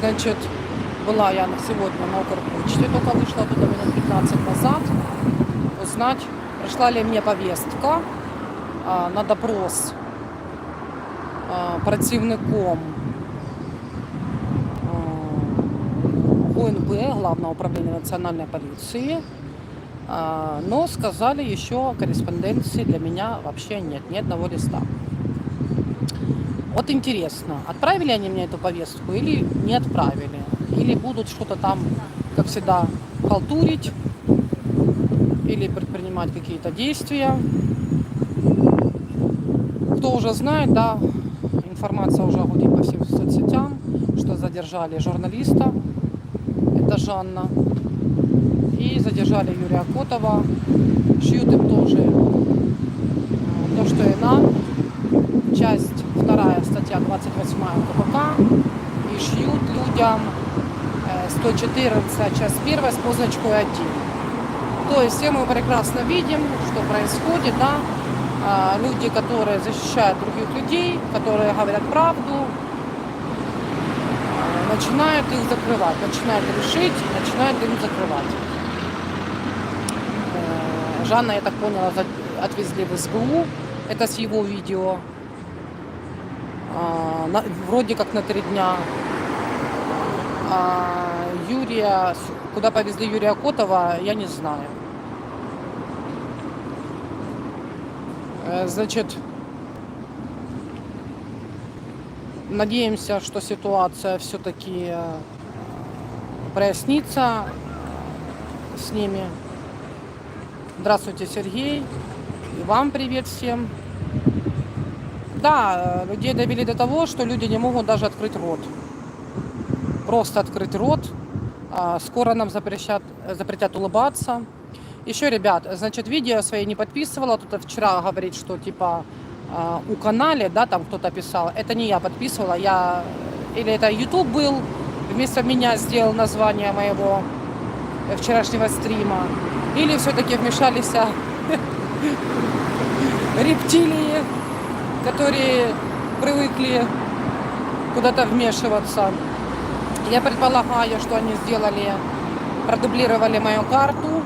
Значит, была я сегодня на Укрпочте, только вышла туда минут 15 назад, узнать, пришла ли мне повестка а, на допрос а, противником а, ГУНБ, Главного управления национальной полиции. А, Но сказали еще корреспонденции для меня вообще нет, ни одного листа. Вот интересно, отправили они мне эту повестку или не отправили? Или будут что-то там, как всегда, халтурить? Или предпринимать какие-то действия? Кто уже знает, да, информация уже гудит по всем соцсетям, что задержали журналиста, это Жанна, и задержали Юрия Котова, шьют им тоже э, то, что и нам, часть 2 статья 28 КПК и шьют людям э, 114 часть 1 с позначкой 1. То есть все мы прекрасно видим, что происходит, да, А, люди, которые защищают других людей, которые говорят правду, э, начинают их закрывать, начинают решить, начинают им закрывать. Э, Жанна, я так поняла, отвезли в СБУ. Это с его видео. А, на- вроде как на три дня. А Юрия, куда повезли Юрия Котова, я не знаю. Э, Значит, надеемся, что ситуация все-таки прояснится э, с ними. Здравствуйте, Сергей. И вам привет всем. Да, людей довели до того, что люди не могут даже открыть рот. Просто открыть рот. А, Скоро нам запрещат, запретят улыбаться. Еще, ребят, значит, видео свои не подписывала. Тут вчера говорит, что типа а, у канале, да, там кто-то писал. Это не я подписывала, я... Или это YouTube был, вместо меня сделал название моего вчерашнего стрима. Или все-таки вмешались а, рептилии, которые привыкли куда-то вмешиваться. Я предполагаю, что они сделали, продублировали мою карту,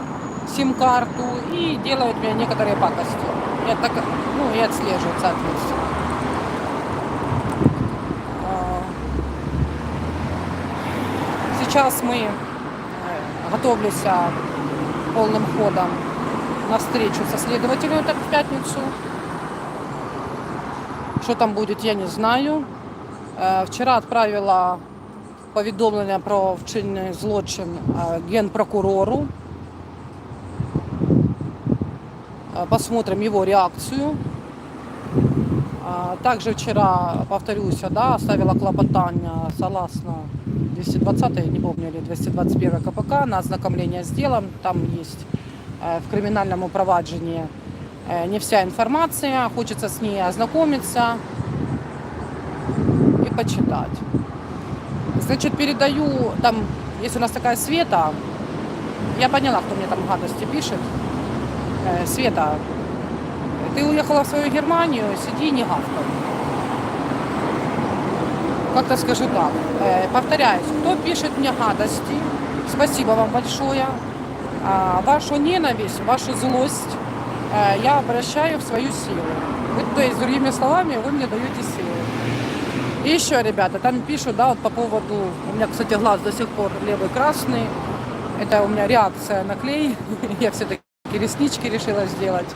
сим-карту и делают мне некоторые пакости. Я так, ну, и отслеживают, соответственно. А, Сейчас мы э, готовлюсь а, полным ходом на встречу со следователем это в пятницу. Що там буде, я не знаю. Е, Вчора відправила повідомлення про вчинений злочин генпрокурору. Посмотрим его реакцию. Также вчера, повторюсь, да, оставила клопотание согласно 220, не помню, или 221 КПК на ознакомление с делом. Там есть э, в криминальном упроваджении э, не вся информация, хочется с ней ознакомиться и почитать. Значит, передаю, там, есть у нас такая Света, я поняла, кто мне там гадости пишет. Э, Света, ты уехала в свою Германию, сиди не гавкай. Как-то скажу так. Э, Повторяюсь, кто пишет мне гадости, спасибо вам большое. А, Вашу ненависть, вашу злость э, я обращаю в свою силу. Вы, то есть, другими словами, вы мне даете силу. И еще, ребята, там пишут, да, вот по поводу, у меня, кстати, глаз до сих пор левый красный, это у меня реакция на клей, я все-таки реснички решила сделать.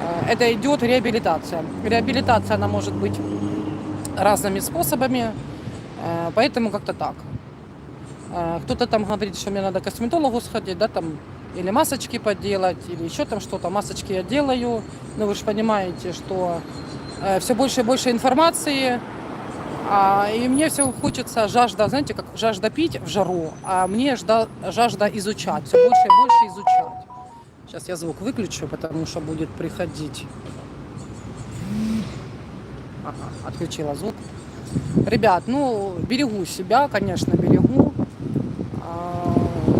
Э, Это идет реабилитация. Реабилитация, она может быть разными способами, э, поэтому как-то так. Э, Кто-то там говорит, что мне надо к косметологу сходить, да, там, или масочки поделать, или еще там что-то. Масочки я делаю, но вы же понимаете, что все больше и больше информации, а, и мне все хочется жажда, знаете, как жажда пить в жару, а мне жда- жажда изучать, все больше и больше изучать. Сейчас я звук выключу, потому что будет приходить. Ага, отключила звук. Ребят, ну, берегу себя, конечно, берегу. А,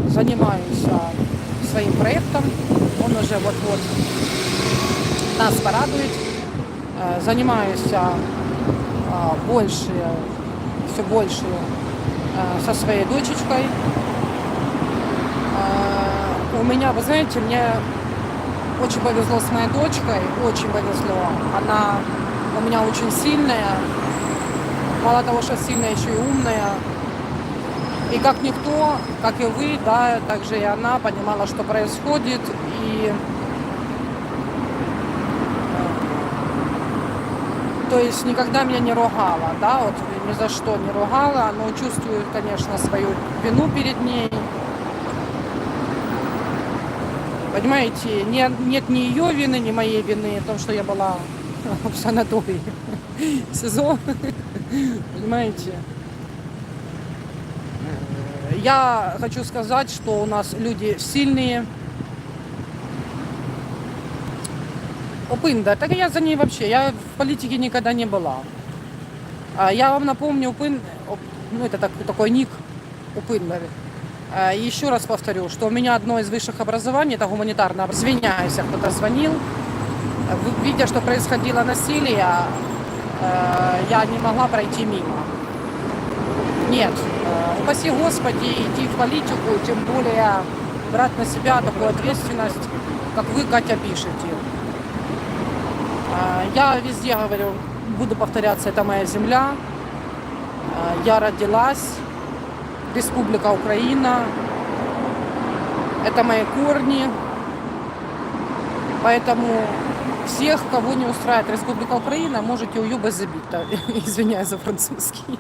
Занимаюсь а, своим проектом. Он уже вот-вот нас порадует. Э, Занимаюсь а, а, больше, все больше э, со своей дочечкой. Э, У меня, вы знаете, мне очень повезло с моей дочкой, очень повезло. Она у меня очень сильная, мало того, что сильная, еще и умная. И как никто, как и вы, да, также и она понимала, что происходит. И э, то есть никогда меня не ругала, да, вот ни за что не ругала, но чувствую, конечно, свою вину перед ней. Понимаете, не- нет ни ее вины, ни моей вины в том, что я была в санатории, в СИЗО. Понимаете? Э, Я хочу сказать, что у нас люди сильные. Упында, так я за ней вообще, я в политике никогда не была. А Я вам напомню, Упын, оп- ну это так- такой ник Упында. А, и Еще раз повторю, что у меня одно из высших образований, это гуманитарное. Извиняюсь, если кто-то звонил. Вы- Видя, что происходило насилие, э, я не могла пройти мимо. Нет, упаси Господи, идти в политику, тем более брать на себя такую ответственность, как вы, Катя, пишете. Э, Я везде говорю, буду повторяться, это моя земля. Э, Я родилась, Республика Украина. Это мои корни. Поэтому всех, кого не устраивает Республика Украина, можете уебать забить. Извиняюсь за французский.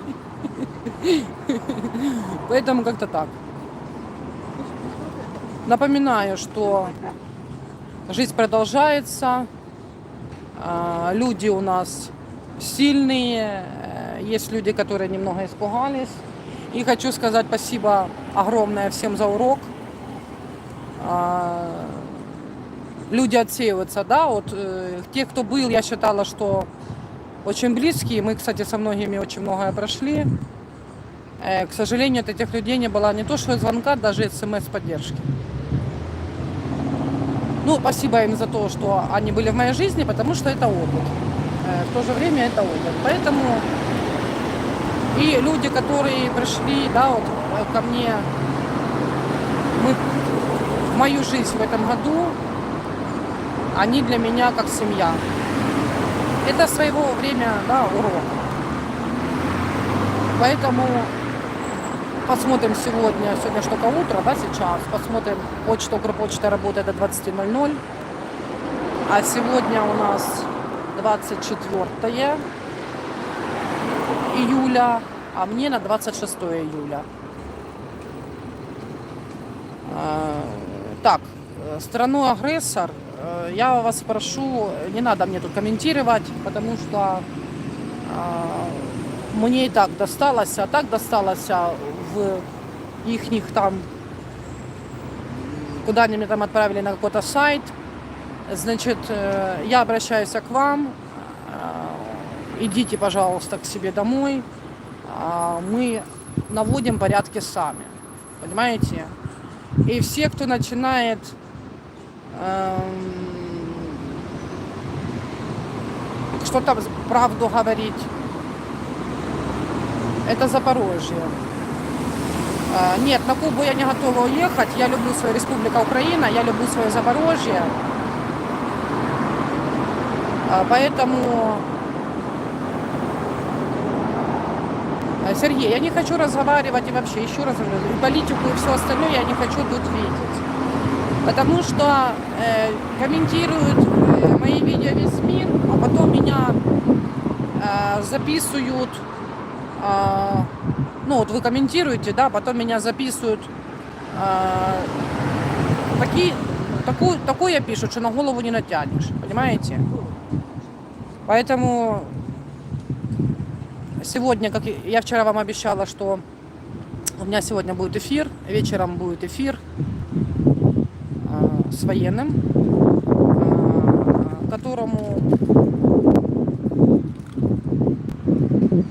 Поэтому как-то так. Напоминаю, что жизнь продолжается. А, Люди у нас сильные. э, Есть люди, которые немного испугались. И хочу сказать спасибо огромное всем за урок. А, Люди отсеиваются, да, вот э, те, кто был, я считала, что очень близкие. Мы, кстати, со многими очень многое прошли. Э, К сожалению, от этих людей не было не то, что звонка, даже смс-поддержки. Ну, спасибо им за то, что они были в моей жизни, потому что это опыт. Э, В то же время это опыт. Поэтому и люди, которые пришли, да, вот э, ко мне, мы, в мою жизнь в этом году, они для меня как семья. Это своего время, да, урок. Поэтому посмотрим сегодня, сегодня что только утро, да, сейчас, посмотрим, почта, Укрпочта работает до 20.00, а сегодня у нас 24 июля, а мне на 26 июля. А, Так, э, страну-агрессор, э, я вас прошу, не надо мне тут комментировать, потому что а, мне и так досталось, а так досталось а, в их там, куда они меня там отправили на какой-то сайт. Значит, э, я обращаюсь к вам, э, идите, пожалуйста, к себе домой. А, Мы наводим порядки сами, понимаете? И все, кто начинает эм, что-то правду говорить, это Запорожье. Нет, на Кубу я не готова уехать. Я люблю свою Республика Украина, я люблю свое Запорожье. А, Поэтому, э, Сергей, я не хочу разговаривать и вообще, еще раз говорю, политику и все остальное я не хочу тут видеть. Потому что э, комментируют э, мои видео весь мир, а потом меня э, записывают а, ну вот вы комментируете, да, потом меня записывают. а, такие, такую, такое пишут, что на голову не натянешь, понимаете? Поэтому сегодня, как я вчера вам обещала, что у меня сегодня будет эфир, вечером будет эфир а, с военным, а, которому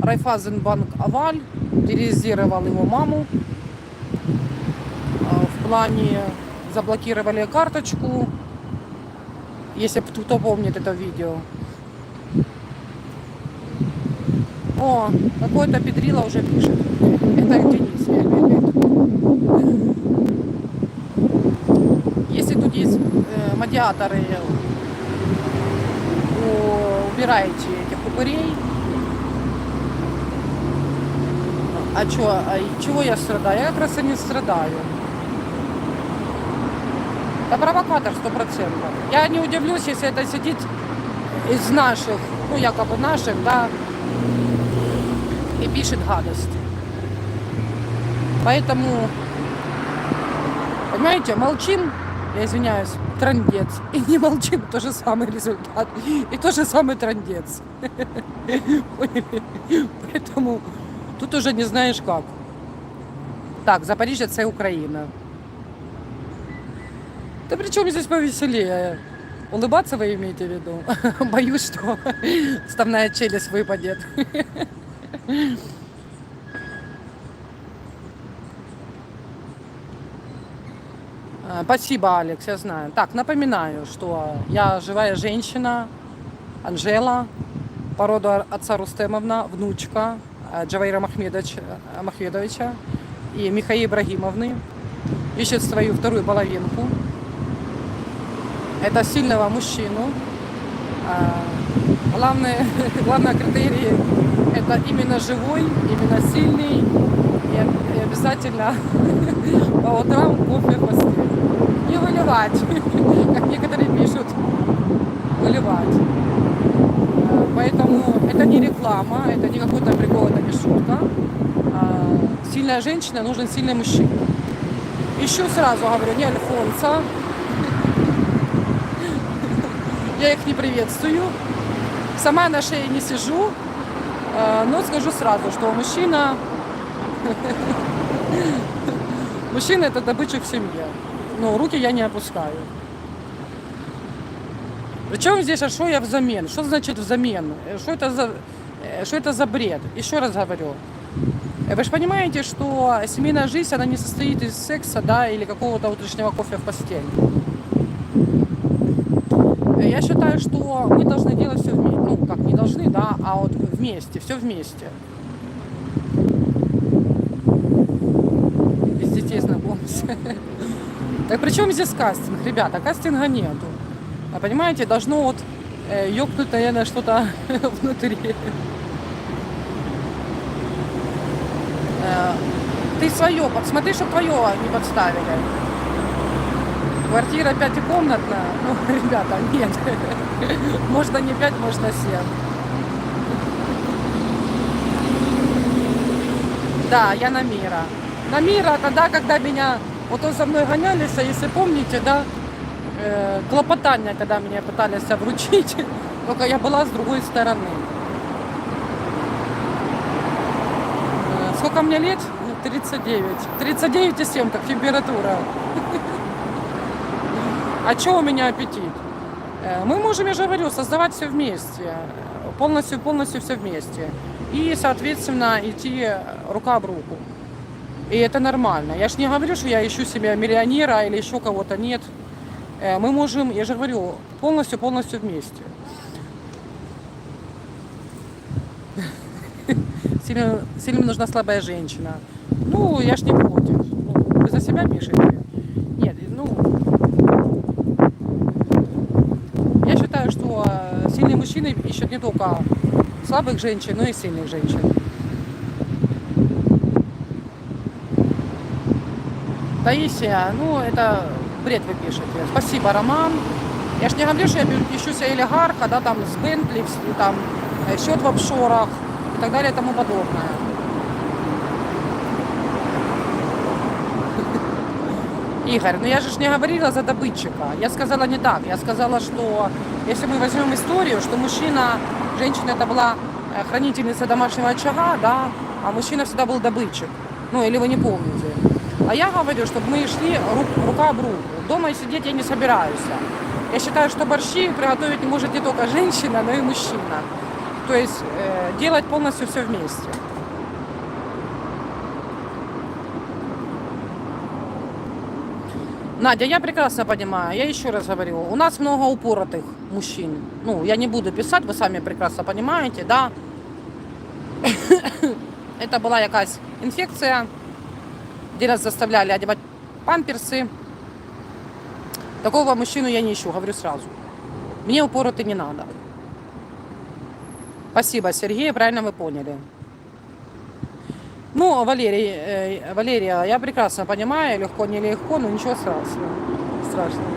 Райфазенбанк Аваль терроризировал его маму. А, В плане заблокировали карточку. Если кто помнит это видео. О, какой-то Петрила уже пишет. Это Денис. Если тут есть э, медиаторы, у- убирайте этих упырей. А чё, а чего я страдаю? Я как раз и не страдаю. Да провокатор сто процентов. Я не удивлюсь, если это сидит из наших, ну якобы наших, да, и пишет гадости. Поэтому, понимаете, молчим, я извиняюсь, трандец. И не молчим, то же самый результат. И то же самый трандец. Поэтому тут уже не знаешь как. Так, Запоріжжя це Україна. Да при чем здесь повеселее? Улыбаться вы имеете в виду? Боюсь, что ставная челюсть выпадет. А, Спасибо, Алекс, я знаю. Так, напоминаю, что я живая женщина, Анжела, по роду отца Рустемовна, внучка Джаваира Махмедовича, э, Махмедовича и Михаила Ибрагимовны. Ищет свою вторую половинку. Это сильного мужчину. А, Главное, главное критерий это именно живой, именно сильный и, и обязательно по утрам кофе в постель. Не выливать, как некоторые пишут, выливать. Поэтому это не реклама, это не какой-то прикол, это не шутка. А, Сильная женщина, нужен сильный мужчина. Ищу сразу, говорю, не Альфонса. Я их не приветствую. Сама на шее не сижу. Э, Но скажу сразу, что мужчина... Мужчина это добытчик в семье. Но руки я не опускаю. Причем здесь, а что я взамен? Что значит взамен? Э, Что это за, э, что это за бред? Еще раз говорю. Э, Вы же понимаете, что семейная жизнь, она не состоит из секса, да, или какого-то утреннего кофе в постель. Э, Я считаю, что мы должны делать все вместе. Ну, как не должны, да, а вот вместе, все вместе. Без детей знакомимся. Так при чем здесь кастинг, ребята? Кастинга нету. А понимаете, должно вот э, ёкнуть, наверное, что-то внутри. Э, Ты свое, посмотри, что твое не подставили. Квартира пятикомнатная. Ну, ребята, нет. Можно не пять, можно семь. Да, я на мира. На мира тогда, когда меня... Вот он за мной гонялись, а если помните, да, клопотание, когда меня пытались вручить, только я была с другой стороны. Э, Сколько мне лет? Ну, 39. 39,7, как температура. А что у меня аппетит? Э, Мы можем, я же говорю, создавать все вместе. Полностью, полностью все вместе. И, соответственно, идти э, рука об руку. И это нормально. Я ж не говорю, что я ищу себе миллионера или еще кого-то. Нет. Э, Мы можем, я же говорю, полностью-полностью вместе. Сильно, нужна слабая женщина. Ну, я ж не против. Ну, Вы за себя пишете? Нет, ну, я считаю, что э, сильные мужчины ищут не только слабых женщин, но и сильных женщин. Таисия, ну это бред вы пишете. Спасибо, Роман. Я ж не говорю, что я ищу себе олигарха, да, там с Бентли, там э, счет в офшорах и так далее и тому подобное. Игорь, ну я же не говорила за добытчика. Я сказала не так. Я сказала, что если мы возьмем историю, что мужчина, женщина это была э, хранительница домашнего очага, да, а мужчина всегда был добытчик. Ну, или вы не помните. А я говорю, чтобы мы шли ру- рука об руку. Дома сидеть я не собираюсь. Я считаю, что борщи приготовить может не только женщина, но и мужчина. То есть э, делать полностью все вместе. Надя, я прекрасно понимаю, я еще раз говорю, у нас много упоротых мужчин. Ну, я не буду писать, вы сами прекрасно понимаете, да. Это была якась инфекция, где нас заставляли одевать памперсы. Такого мужчину я не ищу, говорю сразу. Мне упоротый не надо. Спасибо, Сергей, правильно вы поняли. Ну, Валерий, э, Валерия, я прекрасно понимаю, легко, нелегко, но ничего страшного. страшного.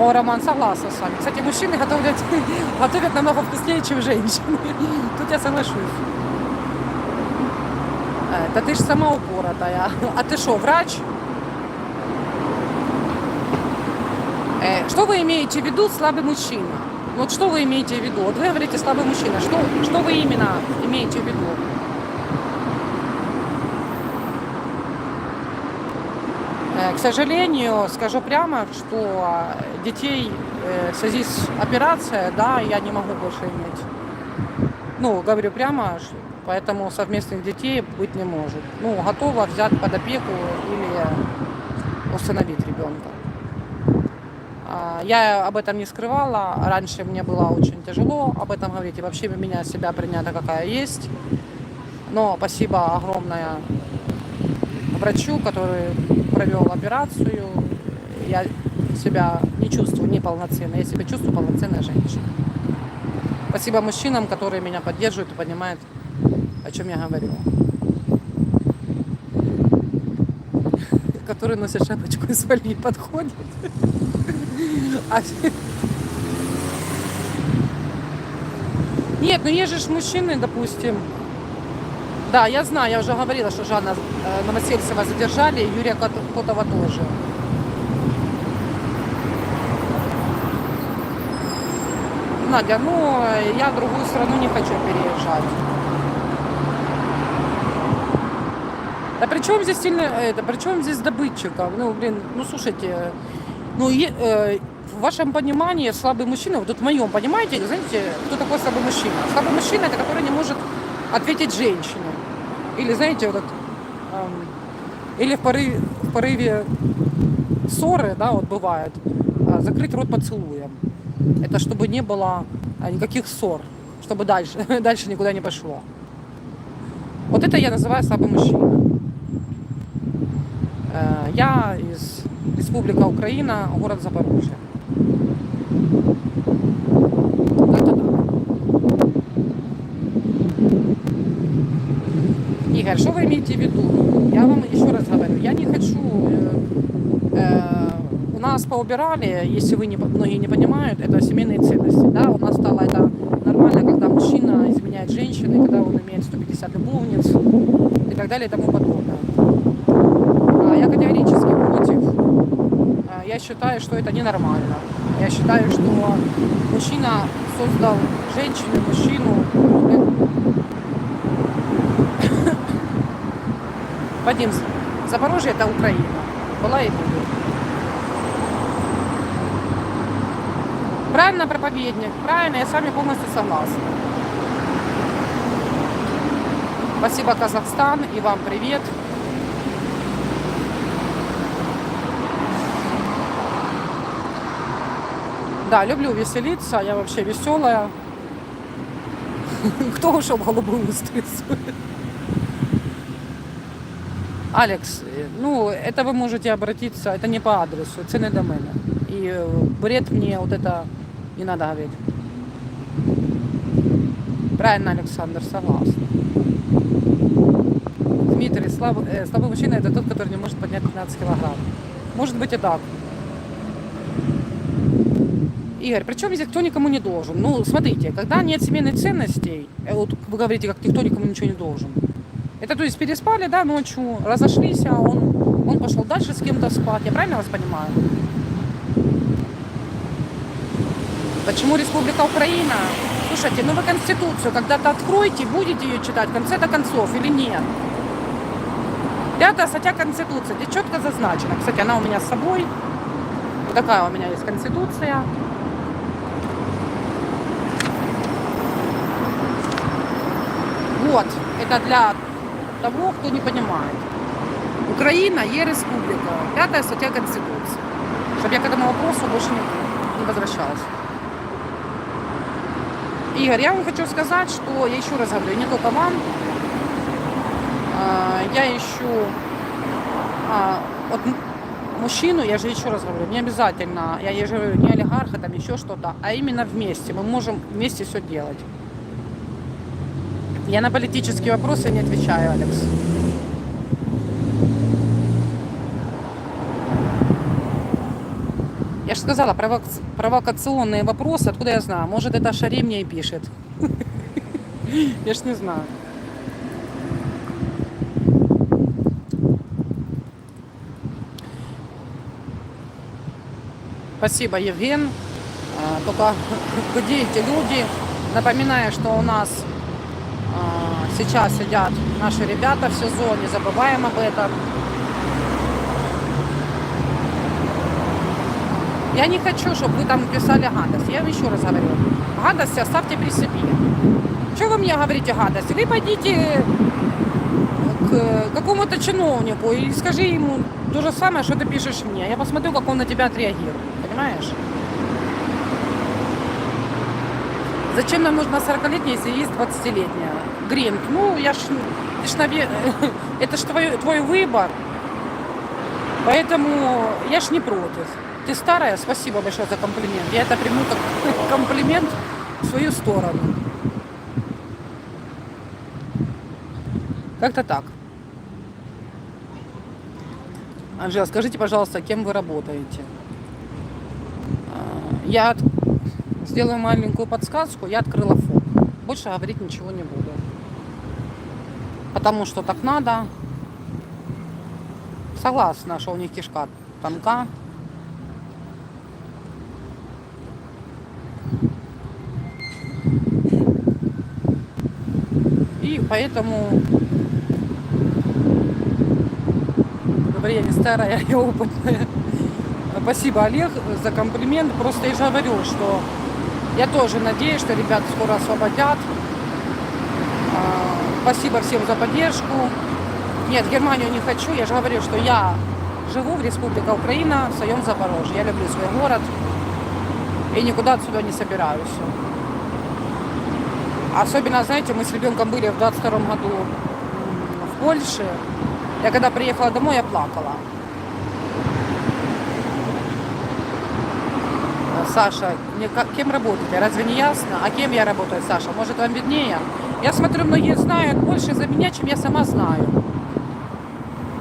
О, Роман, согласна с вами. Кстати, мужчины готовят, готовят намного вкуснее, чем женщины. Тут я соглашусь. Э, Да ты ж сама упоротая. А ты что, врач? Э, Что вы имеете в виду слабый мужчина? Вот что вы имеете в виду? Вот вы говорите слабый мужчина. Что, что вы именно имеете в виду? Э, К сожалению, скажу прямо, что э, детей э, в связи с операцией, да, я не могу больше иметь. Ну, говорю прямо, поэтому совместных детей быть не может. Ну, готова взять под опеку или установить ребенка. А, Я об этом не скрывала. Раньше мне было очень тяжело об этом говорить. И вообще меня себя принята какая есть. Но спасибо огромное врачу, который провел операцию. Я себя не чувствую неполноценной. Я себя чувствую полноценной женщиной. Спасибо мужчинам, которые меня поддерживают и понимают, о чем я говорю. Которые носят шапочку из фольги подходят. А- Нет, ну есть же мужчины, допустим. Да, я знаю, я уже говорила, что Жанна э, Новосельцева задержали, и Юрия Кот- Котова тоже. Надя, ну, я в другую страну не хочу переезжать. Да при чем здесь сильно, это, при чем здесь добытчиков? Ну, блин, ну, слушайте, ну, е- э, в вашем понимании слабый мужчина, вот тут в моем понимаете, знаете, кто такой слабый мужчина? Слабый мужчина это который не может ответить женщине. Или, знаете, вот этот, эм, или в порыве, в порыве ссоры, да, вот бывает, а, закрыть рот поцелуем. Это чтобы не было а, никаких ссор, чтобы дальше, дальше никуда не пошло. Вот это я называю слабый мужчина. Я из Республика Украина, город Запорожье. Как-то так. Игорь, что вы имеете в виду? Я вам еще раз говорю, я не хочу... э, у нас поубирали, если вы не, многие не понимают, это семейные ценности. Да? У нас стало это нормально, когда мужчина изменяет женщине, когда он имеет 150 любовниц и так далее и тому подобное. Я категорически против. А, Я считаю, что это ненормально. Я считаю, что мужчина создал женщину, мужчину. Вадим, Запорожье это Украина. Была и будет. Правильно, проповедник. Правильно, я с вами полностью согласна. Спасибо, Казахстан, и вам привет. Да, люблю веселиться, я вообще веселая. Кто ушел голубую стрицу? Алекс, ну, это вы можете обратиться, это не по адресу, це не до мене. И э, бред мне вот это не надо говорить. Правильно, Александр, согласна. Дмитрий, слаб, э, слабый мужчина это тот, который не может поднять 15 килограмм. Может быть и так. Игорь, причем здесь кто никому не должен? Ну, смотрите, когда нет семейных ценностей, э, вот вы говорите, как никто никому ничего не должен. Это то есть переспали, да, ночью, разошлись, а он, он пошел дальше с кем-то спать. Я правильно вас понимаю? Почему Республика Украина? Слушайте, ну вы Конституцию когда-то откроете, будете ее читать в конце-то концов или нет? Пятая статья Конституции, где четко зазначено. Кстати, она у меня с собой. Вот такая у меня есть Конституция. Вот, это для того, кто не понимает. Украина є республика. Пятая статья Конституции. Чтобы я к этому вопросу больше не, не возвращалась. Игорь, я вам хочу сказать, что я еще раз говорю, не только вам, а, я ищу а, вот мужчину, я же еще раз говорю, не обязательно, я же говорю, не олигарха, там еще что-то, а именно вместе. Мы можем вместе все делать. Я на политические вопросы не отвечаю, Алекс. Я же сказала, провока- провокационные вопросы, откуда я знаю? Может, это Шари мне и пишет. Я ж не знаю. Спасибо, Евген. А, Только где эти люди? Напоминаю, что у нас сейчас сидят наши ребята в СИЗО, не забываем об этом. Я не хочу, чтобы вы там писали гадость. Я вам еще раз говорю. Гадости оставьте при себе. Что вы мне говорите гадость? Вы пойдите к какому-то чиновнику и скажи ему то же самое, что ты пишешь мне. Я посмотрю, как он на тебя отреагирует. Понимаешь? Зачем нам нужна 40-летняя, если есть 20-летняя? Гринт, ну, я ж, ты ж наве- это ж твой, твой выбор. Поэтому я ж не против. Ты старая, спасибо большое за комплимент. Я это приму как комплимент в свою сторону. Как-то так. Анжела, скажите, пожалуйста, кем вы работаете? А, Я сделаю маленькую подсказку. Я открыла ФОП. Больше говорить ничего не буду. Потому что так надо. Согласна, что у них кишка тонка. И поэтому Говорю, я не старая, я опытная. Спасибо, Олег, за комплимент. Просто я же говорю, что я тоже надеюсь, что ребят скоро освободят. Спасибо всем за поддержку. Нет, Германию не хочу. Я же говорю, что я живу в Республике Украина, в своем Запорожье. Я люблю свой город и никуда отсюда не собираюсь. Особенно, знаете, мы с ребенком были в 22 году в Польше. Я когда приехала домой, я плакала. Саша, кем работаете? Разве не ясно? А кем я работаю, Саша? Может, вам виднее? Я смотрю, многие знают больше за меня, чем я сама знаю.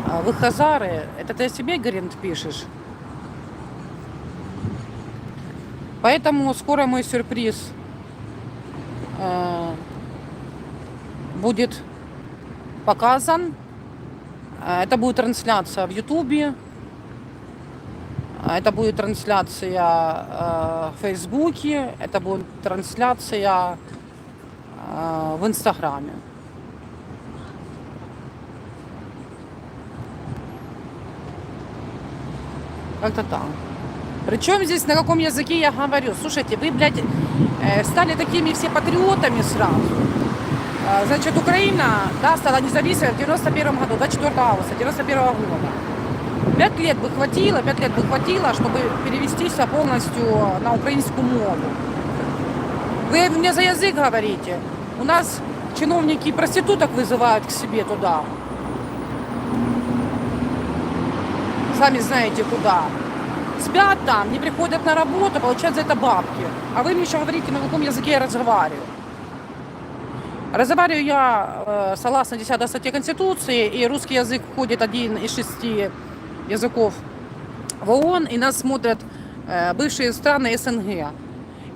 А Вы хазары, это ты о себе, Гаринт, пишешь? Поэтому скоро мой сюрприз э, будет показан. Э, Это будет трансляция в Ютубе. Э, Это будет трансляция э, в Фейсбуке. Это будет трансляция э, в Инстаграме. Как-то так. Причем здесь на каком языке я говорю? Слушайте, вы, блядь, э, стали такими все патриотами сразу. А, Значит, Украина да, стала независимой в 91 году, 24 августа 91 года. Пять лет бы хватило, пять лет бы хватило, чтобы перевестись полностью на украинскую мову. Вы мне за язык говорите. У нас чиновники проституток вызывают к себе туда. Сами знаете куда. Спят там, не приходят на работу, получают за это бабки. А вы мне еще говорите, на каком языке я разговариваю. Разговариваю я э, согласно 10 статье Конституции, и русский язык входит один из шести языков в ООН, и нас смотрят э, бывшие страны СНГ.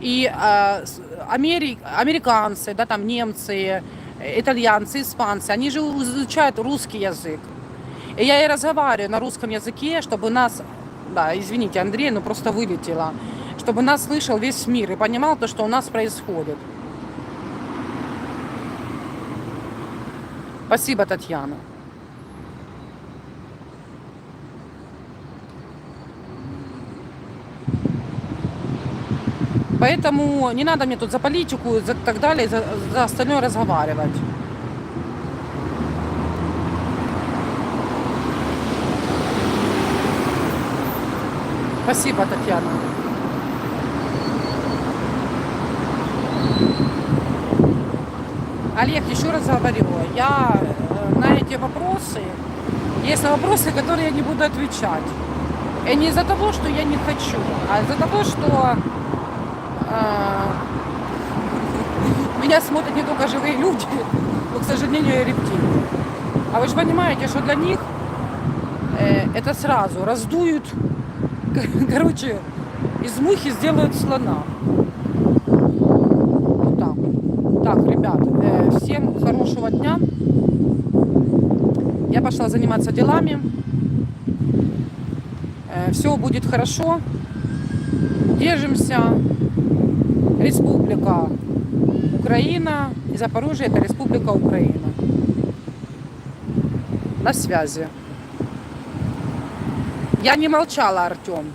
И э, амери- американцы, да, там немцы, итальянцы, испанцы, они же изучают русский язык. И я и разговариваю на русском языке, чтобы нас, да, извините, Андрей, ну просто вылетело, чтобы нас слышал весь мир и понимал то, что у нас происходит. Спасибо, Татьяна. Поэтому не надо мне тут за политику за так далее, за, за остальное разговаривать. Спасибо, Татьяна. Олег, еще раз говорю, я э, на эти вопросы, есть вопросы, которые я не буду отвечать. И не из-за того, что я не хочу, а из-за того, что меня смотрят не только живые люди, но, к сожалению, и рептилии. А вы же понимаете, что для них э, это сразу раздуют, короче, из мухи сделают слона. Вот так. Так, ребят, э, всем хорошего дня. Я пошла заниматься делами. все будет хорошо. Держимся. Республика Украина. И Запорожье это Республика Украина. На связи. Я не молчала, Артем.